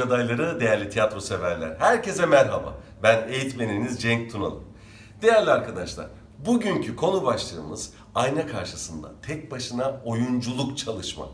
adayları, değerli tiyatro severler. Herkese merhaba. Ben eğitmeniniz Cenk Tunalı. Değerli arkadaşlar, bugünkü konu başlığımız ayna karşısında tek başına oyunculuk çalışmak.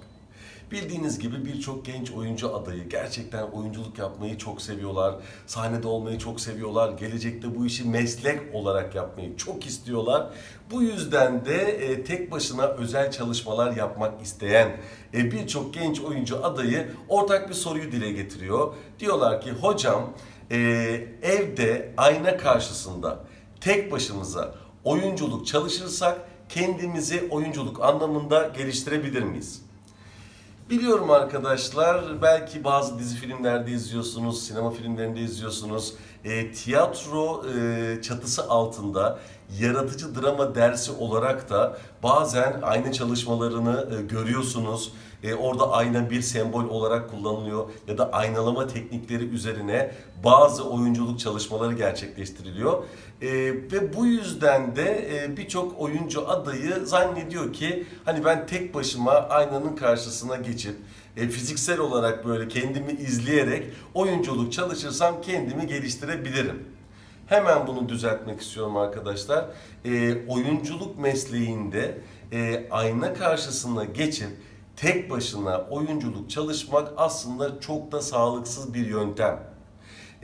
Bildiğiniz gibi birçok genç oyuncu adayı gerçekten oyunculuk yapmayı çok seviyorlar. Sahnede olmayı çok seviyorlar. Gelecekte bu işi meslek olarak yapmayı çok istiyorlar. Bu yüzden de e, tek başına özel çalışmalar yapmak isteyen e, birçok genç oyuncu adayı ortak bir soruyu dile getiriyor. Diyorlar ki hocam e, evde ayna karşısında tek başımıza oyunculuk çalışırsak kendimizi oyunculuk anlamında geliştirebilir miyiz? Biliyorum arkadaşlar, belki bazı dizi filmlerde izliyorsunuz, sinema filmlerinde izliyorsunuz. E, tiyatro e, çatısı altında yaratıcı drama dersi olarak da bazen ayna çalışmalarını e, görüyorsunuz. E, orada ayna bir sembol olarak kullanılıyor ya da aynalama teknikleri üzerine bazı oyunculuk çalışmaları gerçekleştiriliyor. E, ve bu yüzden de e, birçok oyuncu adayı zannediyor ki hani ben tek başıma aynanın karşısına geçip e, fiziksel olarak böyle kendimi izleyerek oyunculuk çalışırsam kendimi geliştirebilirim. Hemen bunu düzeltmek istiyorum arkadaşlar. E, oyunculuk mesleğinde e, ayna karşısına geçip tek başına oyunculuk çalışmak aslında çok da sağlıksız bir yöntem.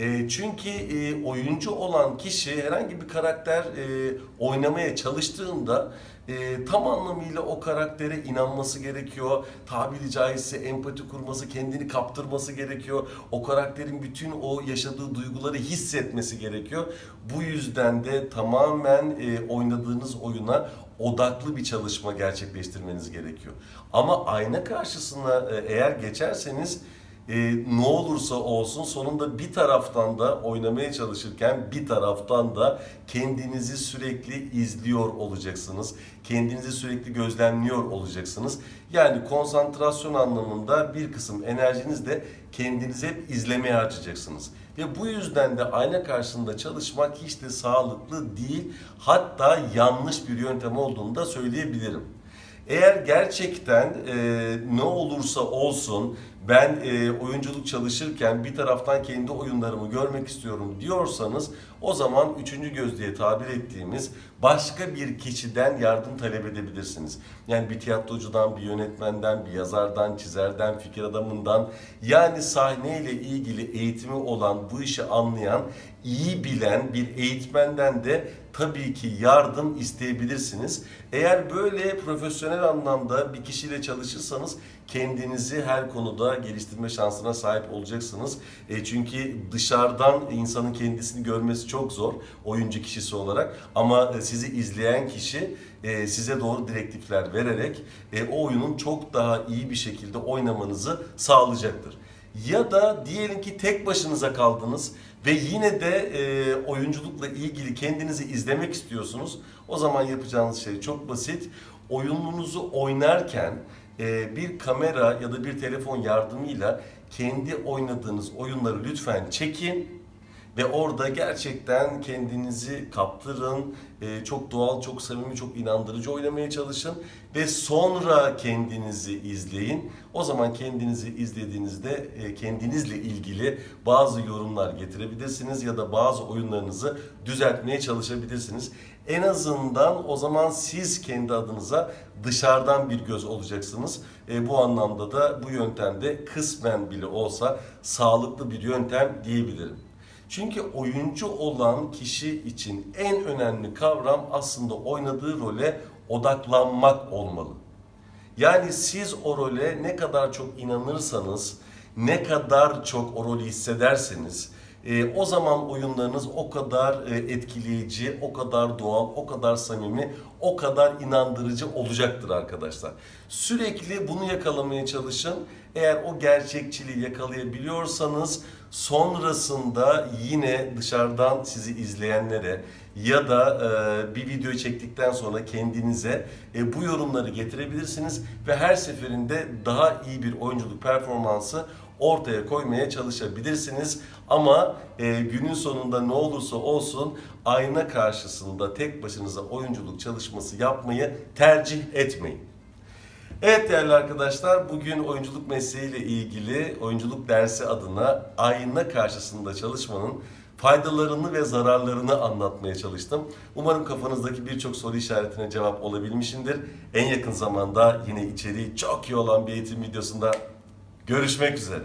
E, çünkü e, oyuncu olan kişi herhangi bir karakter e, oynamaya çalıştığında e, tam anlamıyla o karaktere inanması gerekiyor. Tabiri caizse empati kurması, kendini kaptırması gerekiyor. O karakterin bütün o yaşadığı duyguları hissetmesi gerekiyor. Bu yüzden de tamamen e, oynadığınız oyuna odaklı bir çalışma gerçekleştirmeniz gerekiyor. Ama ayna karşısına e, eğer geçerseniz e, ne olursa olsun sonunda bir taraftan da oynamaya çalışırken bir taraftan da kendinizi sürekli izliyor olacaksınız. Kendinizi sürekli gözlemliyor olacaksınız. Yani konsantrasyon anlamında bir kısım enerjiniz de kendinizi hep izlemeye harcayacaksınız. Ve bu yüzden de ayna karşısında çalışmak hiç de sağlıklı değil. Hatta yanlış bir yöntem olduğunu da söyleyebilirim. Eğer gerçekten e, ne olursa olsun ben e, oyunculuk çalışırken bir taraftan kendi oyunlarımı görmek istiyorum diyorsanız o zaman üçüncü göz diye tabir ettiğimiz başka bir kişiden yardım talep edebilirsiniz. Yani bir tiyatrocudan, bir yönetmenden, bir yazardan, çizerden, fikir adamından yani sahneyle ilgili eğitimi olan, bu işi anlayan, iyi bilen bir eğitmenden de tabii ki yardım isteyebilirsiniz. Eğer böyle profesyonel anlamda bir kişiyle çalışırsanız kendinizi her konuda geliştirme şansına sahip olacaksınız. E, çünkü dışarıdan insanın kendisini görmesi çok zor oyuncu kişisi olarak ama e, sizi izleyen kişi e, size doğru direktifler vererek e, o oyunun çok daha iyi bir şekilde oynamanızı sağlayacaktır. Ya da diyelim ki tek başınıza kaldınız ve yine de e, oyunculukla ilgili kendinizi izlemek istiyorsunuz. O zaman yapacağınız şey çok basit. Oyununuzu oynarken e, bir kamera ya da bir telefon yardımıyla kendi oynadığınız oyunları lütfen çekin ve orada gerçekten kendinizi kaptırın, e, çok doğal, çok samimi, çok inandırıcı oynamaya çalışın ve sonra kendinizi izleyin. O zaman kendinizi izlediğinizde e, kendinizle ilgili bazı yorumlar getirebilirsiniz ya da bazı oyunlarınızı düzeltmeye çalışabilirsiniz. En azından o zaman siz kendi adınıza dışarıdan bir göz olacaksınız. E, bu anlamda da bu yöntemde kısmen bile olsa sağlıklı bir yöntem diyebilirim. Çünkü oyuncu olan kişi için en önemli kavram aslında oynadığı role odaklanmak olmalı. Yani siz o role ne kadar çok inanırsanız, ne kadar çok o rolü hissederseniz, e, o zaman oyunlarınız o kadar e, etkileyici, o kadar doğal, o kadar samimi, o kadar inandırıcı olacaktır arkadaşlar. Sürekli bunu yakalamaya çalışın. Eğer o gerçekçiliği yakalayabiliyorsanız sonrasında yine dışarıdan sizi izleyenlere ya da e, bir video çektikten sonra kendinize e, bu yorumları getirebilirsiniz ve her seferinde daha iyi bir oyunculuk performansı ortaya koymaya çalışabilirsiniz. Ama e, günün sonunda ne olursa olsun ayna karşısında tek başınıza oyunculuk çalışması yapmayı tercih etmeyin. Evet değerli arkadaşlar, bugün oyunculuk mesleğiyle ilgili oyunculuk dersi adına ayna karşısında çalışmanın faydalarını ve zararlarını anlatmaya çalıştım. Umarım kafanızdaki birçok soru işaretine cevap olabilmişimdir. En yakın zamanda yine içeriği çok iyi olan bir eğitim videosunda Görüşmek üzere.